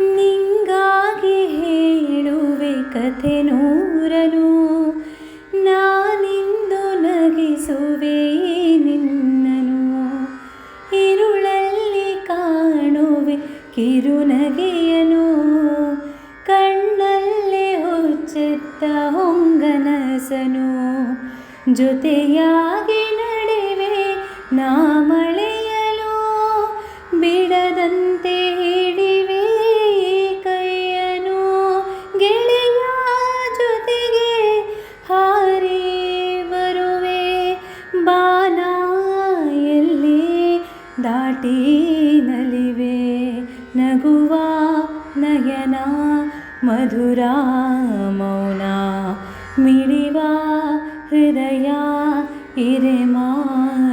ನಿಂಗಾಗಿ ಹೇಳುವೆ ಕಥೆ ನೂರನು. ನಾನಿಂದು ನಗಿಸುವೆ ನಿನ್ನನು. ಇರುಳಲ್ಲಿ ಕಾಣುವೆ ಕಿರುನಗೆಯನು. ಕಣ್ಣಲ್ಲಿ ಹುಚ್ಚೆತ್ತ ಹೊಂಗನಸನು. ಜೊತೆಯಾಗಿ ನಡೆವೆ ನಾ ದಾಟಿ ನಲಿವೆ ನಗುವ ನಯನ ಮಧುರ ಮೌನ ಮಿಡಿವ ಹೃದಯ ಇರೆ ಮಾತೇಕೆ